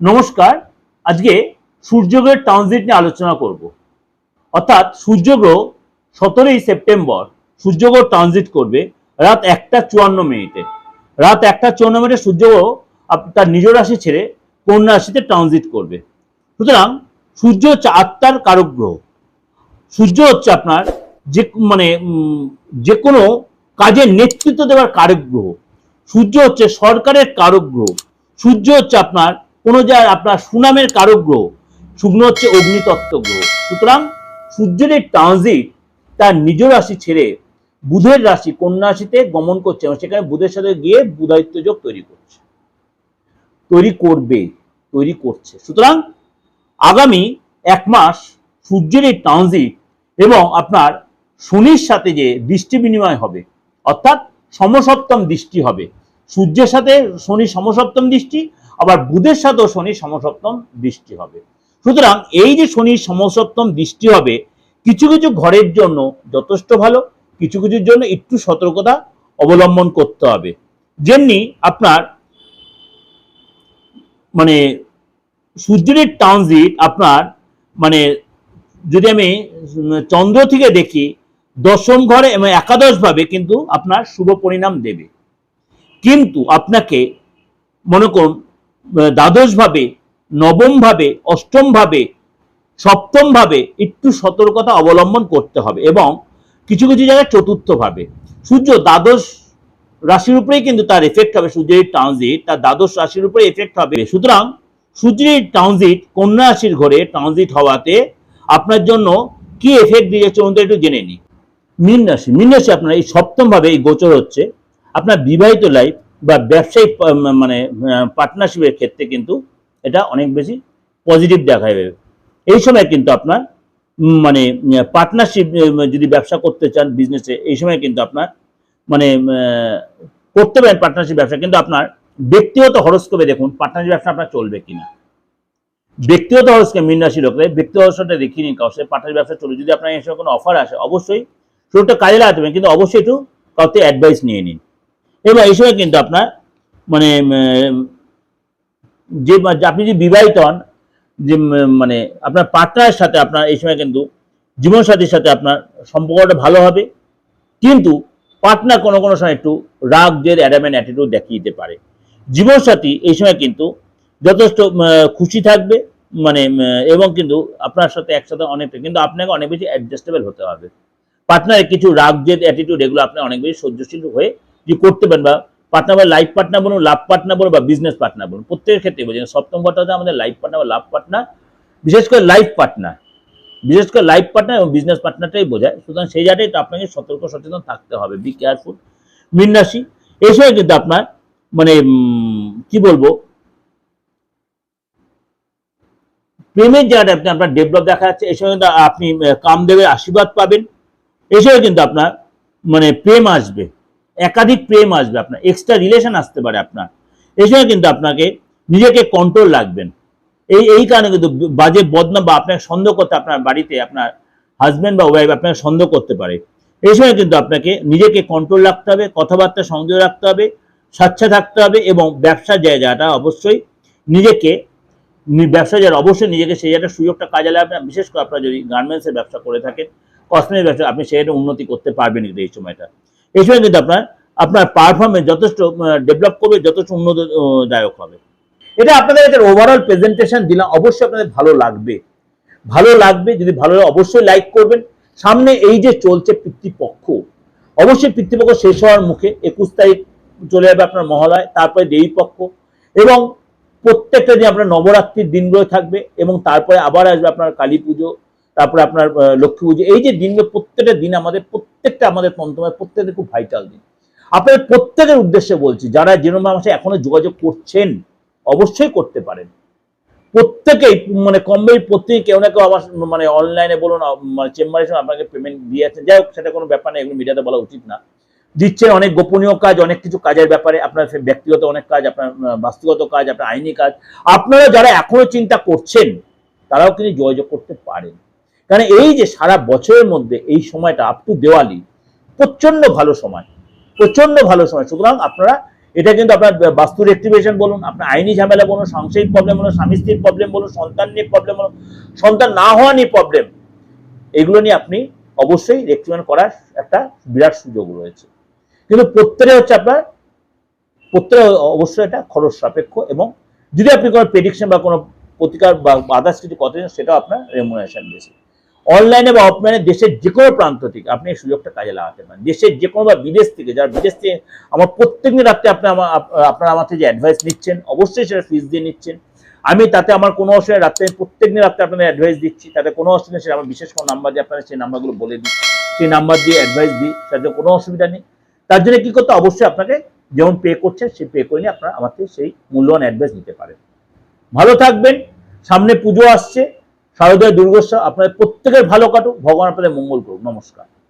নমস্কার, আজকে সূর্যগ্রহের ট্রানজিট নিয়ে আলোচনা করব। অর্থাৎ সূর্যগ্রহ সতেরোই সেপ্টেম্বর সূর্যগ্রহ ট্রানজিট করবে রাত একটা চুয়ান্ন মিনিটে। রাত একটা চুয়ান্ন মিনিটে সূর্যগ্রহ তার নিজ রাশি ছেড়ে কন্যা রাশিতে ট্রানজিট করবে। সুতরাং সূর্য হচ্ছে আত্মার কারক গ্রহ। সূর্য হচ্ছে আপনার যে মানে যে কোনো কাজের নেতৃত্ব দেওয়ার কারক গ্রহ। সূর্য হচ্ছে সরকারের কারক গ্রহ। সূর্য হচ্ছে আপনার কোনো জায়গায় আপনার সুনামের কারক গ্রহ শুকনো হচ্ছে অগ্নিতত্ত্ব গ্রহ সুতরাং সূর্যের ট্রানজিট তার নিজ রাশি ছেড়ে বুধের রাশি, কন্যা রাশিতে গমন করছে এবং সেখানে বুধের সাথে গিয়ে বুধায়িত্ব যোগ তৈরি করছে। তৈরি করবে, তৈরি করছে। সুতরাং আগামী এক মাস সূর্যের এই ট্রানজিট এবং আপনার শনির সাথে যে দৃষ্টি বিনিময় হবে, অর্থাৎ সমসপ্তম দৃষ্টি হবে। সূর্যের সাথে শনি সমসপ্তম দৃষ্টি আবার বুধের সাথেও শনি সমসপ্তম দৃষ্টি হবে। সুতরাং এই যে শনির সমসপ্তম দৃষ্টি হবে, কিছু কিছু ঘরের জন্য যথেষ্ট ভালো, কিছু কিছুর জন্য একটু সতর্কতা অবলম্বন করতে হবে। যেমনি আপনার মানে সূর্যের ট্রানজিট আপনার মানে যদি আমি চন্দ্র থেকে দেখি, দশম ঘরে এবং একাদশ ভাবে কিন্তু আপনার শুভ পরিণাম দেবে। কিন্তু আপনাকে মনে করুন আহ, দ্বাদশ ভাবে নবম ভাবে অষ্টম ভাবে সপ্তম ভাবে একটু সতর্কতা অবলম্বন করতে হবে এবং কিছু কিছু জায়গায় চতুর্থ ভাবে সূর্য দ্বাদশ রাশির উপরেই কিন্তু তার এফেক্ট হবে সূর্যের ট্রানজিট তার দ্বাদশ রাশির উপরে এফেক্ট হবে। সুতরাং সূর্যের ট্রানজিট কন্যা রাশির ঘরে ট্রানজিট হওয়াতে আপনার জন্য কি এফেক্ট দিয়ে চলুন একটু জেনে নিই। মীন রাশি মীন রাশি আপনার এই সপ্তম ভাবে এই গোচর হচ্ছে। আপনার বিবাহিত লাইফ বা ব্যবসায়িক মানে পার্টনারশিপের ক্ষেত্রে কিন্তু এটা অনেক বেশি পজিটিভ দেখা যাবে এই সময় কিন্তু আপনার মানে পার্টনারশিপ যদি ব্যবসা করতে চান বিজনেসে এই সময় কিন্তু আপনার মানে করতে পারেন পার্টনারশিপ ব্যবসা, কিন্তু আপনার ব্যক্তিগত হরস্কোপে দেখুন পার্টনারশিপ ব্যবসা আপনার চলবে কিনা। ব্যক্তিগত হরস্কোপ মীন রাশি লোকরা ব্যক্তিগত হরস্কোপটা নিন কাউকে পার্টনারশিপ ব্যবসা চলবে যদি আপনার এসে কোনো অফার আসে, অবশ্যই শুরুটা কাজে লাগাতে হবে কিন্তু অবশ্যই একটু কাউকে অ্যাডভাইস নিয়ে নিন। এবং এই সময় কিন্তু আপনার মানে যে যে আপনি যদি বিবাহিত হন, যে মানে আপনার পার্টনারের সাথে আপনার এই সময় কিন্তু জীবনসাথীর সাথে আপনার সম্পর্কটা ভালো হবে। কিন্তু পার্টনার কোনো কোনো সময় একটু রাগ জের অ্যাডামেন্ট অ্যাটিটিউড দেখিয়ে দিতে পারে। জীবনসাথী এই সময় কিন্তু যথেষ্ট খুশি থাকবে মানে এবং কিন্তু আপনার সাথে একসাথে অনেকটা, কিন্তু আপনাকে অনেক বেশি অ্যাডজাস্টেবল হতে হবে। পার্টনারের কিছু রাগ, জেদ অ্যাটিটিউড এগুলো আপনি অনেক বেশি সহ্যশীল হয়ে যে করতে পারেন বা পার্টনার বা লাইফ পার্টনার বলুন লাভ পার্টনার বলুন বা বিজনেস পার্টনার বলুন, প্রত্যেকের ক্ষেত্রে বলছেন সপ্তম ঘরটা হচ্ছে আমাদের লাইফ পার্টনার বা লাভ পার্টনার বিশেষ করে লাইফ পার্টনার বিশেষ করে লাইফ পার্টনার এবং বিজনেস পার্টনারটাই বোঝায়। সুতরাং সেই জায়গাটাই তো আপনাকে সতর্ক, সচেতন থাকতে হবে বি কেয়ারফুল মীন রাশি, এই সময় কিন্তু আপনার মানে কি বলব, প্রেমের জায়গাটা আপনি, আপনার ডেভেলপ দেখা যাচ্ছে, এই সময় কিন্তু আপনি কামদেবের আশীর্বাদ পাবেন। এই সময় কিন্তু আপনার মানে প্রেম আসবে। একাধিক প্রেম আসবে আপনার এক্সট্রা রিলেশন আসতে পারে আপনার। এই সময় কিন্তু আপনাকে নিজেকে কন্ট্রোল রাখবেন। এই এই কারণে কিন্তু বাজে বদনাম বা আপনাকে সন্দেহ করতে আপনার বাড়িতে আপনার হাজব্যান্ড বা ওয়াইফ আপনাকে সন্দেহ করতে পারে। এই সময় কিন্তু আপনাকে নিজেকে কন্ট্রোল রাখতে হবে, কথাবার্তা সংযোগ রাখতে হবে স্বাচ্ছা থাকতে হবে এবং ব্যবসার জায়গাটা অবশ্যই নিজেকে ব্যবসা যারা অবশ্যই নিজেকে সেই জায়গাটা সুযোগটা কাজে লাগাবেন বিশেষ করে আপনারা যদি গার্মেন্টসের ব্যবসা করে থাকেন কসমেটিক ব্যবসা, আপনি সেটা উন্নতি করতে পারবেন কিন্তু এই সময়টা। এই সময় কিন্তু আপনার আপনার পারফরমেন্স যথেষ্ট ডেভেলপ করবে, যথেষ্ট উন্নতদায়ক হবে। এটা আপনাদের একটা ওভারঅল প্রেজেন্টেশন দিলাম, অবশ্যই আপনাদের ভালো লাগবে। ভালো লাগবে, যদি ভালো লাগে অবশ্যই লাইক করবেন। সামনে এই যে চলছে পিতৃপক্ষ, অবশ্যই পিতৃপক্ষ শেষ হওয়ার মুখে একুশ তারিখ চলে যাবে আপনার মহালয়, তারপরে দেবীপক্ষ এবং প্রত্যেকটা দিন আপনার নবরাত্রির দিনগুলো থাকবে এবং তারপরে আবার আসবে আপনার কালী পুজো তারপরে আপনার লক্ষ্মী পুজো। এই যে দিনগুলো, প্রত্যেকটা দিন আমাদের, প্রত্যেকটা আমাদের তন্ত্রময়, প্রত্যেকটা খুব ভাইটাল দিন। আপনাদের প্রত্যেকের উদ্দেশ্যে বলছি, যারা জেনোম আমার সাথে এখনও যোগাযোগ করছেন, অবশ্যই করতে পারেন। প্রত্যেকেই মানে কম বেশি প্রত্যেকে কেউ না কেউ আমার মানে অনলাইনে বলুন মানে চেম্বারে এসে আপনাকে পেমেন্ট দিয়ে যাচ্ছেন। যাই হোক, সেটা কোনো ব্যাপার নেই, এগুলো মিডিয়াতে বলা উচিত না। দিচ্ছেন অনেক গোপনীয় কাজ, অনেক কিছু কাজের ব্যাপারে, আপনার ব্যক্তিগত অনেক কাজ, আপনার বাস্তুগত কাজ, আপনার আইনি কাজ। আপনারা যারা এখনও চিন্তা করছেন, তারাও কিন্তু যোগাযোগ করতে পারেন। কারণ এই যে সারা বছরের মধ্যে এই সময়টা আপ টু দেওয়ালি প্রচণ্ড ভালো সময় প্রচণ্ড ভালো সময়। সুতরাং আপনারা, এটা কিন্তু আপনার বাস্তু রেক্টিভেশন বলুন, আপনার আইনি ঝামেলা বলুন, সাংসারিক প্রবলেম বলুন, স্বামী স্ত্রীর প্রবলেম বলুন, সন্তান নিয়ে প্রবলেম বলুন, সন্তান না হওয়া নিয়ে প্রবলেম এগুলো নিয়ে আপনি অবশ্যই রেক্টিভেশন করার একটা বিরাট সুযোগ রয়েছে। কিন্তু প্রত্যেকে হচ্ছে আপনার, প্রত্যেকে অবশ্যই এটা খরচ সাপেক্ষ এবং যদি আপনি কোনো প্রেডিকশন বা কোনো প্রতিকার বা আদার্স কিছু কথা সেটাও আপনার রেমুনারেশন বেশি অনলাইনে বা অফলাইনে দেশের যে কোনো প্রান্ত থেকে আপনি এই সুযোগটা কাজে লাগাতে পারেন। দেশের যে কোনো বা বিদেশ থেকে, যারা বিদেশ থেকে আমার প্রত্যেকদিন রাত্রে আপনি আমার আপ- আপনারা আমার থেকে যে অ্যাডভাইস নিচ্ছেন, অবশ্যই সেটা ফিস দিয়ে নিচ্ছেন। আমি তাতে আমার কোনো অসুবিধা রাত্রে প্রত্যেকদিন রাত্রে আপনাদের অ্যাডভাইস দিচ্ছি। তাতে কোনো অসুবিধা সেটা আমার বিশেষ কোনো নাম্বার দিয়ে আপনারা সেই নাম্বারগুলো বলে দিই সেই নাম্বার দিয়ে অ্যাডভাইস দিই, তাতে কোনো অসুবিধা নেই। তার জন্য কি করতে অবশ্যই আপনাকে যেমন পে করছেন, সেই পে করে নিয়ে আপনারা আমার থেকে সেই মূল্যবান অ্যাডভাইস নিতে পারেন। ভালো থাকবেন, সামনে পুজো আসছে। শারদীয় দুর্গোৎসব আপনাদের প্রত্যেকের ভালো কাটুক। ভগবান আপনাদের মঙ্গল করুক। নমস্কার।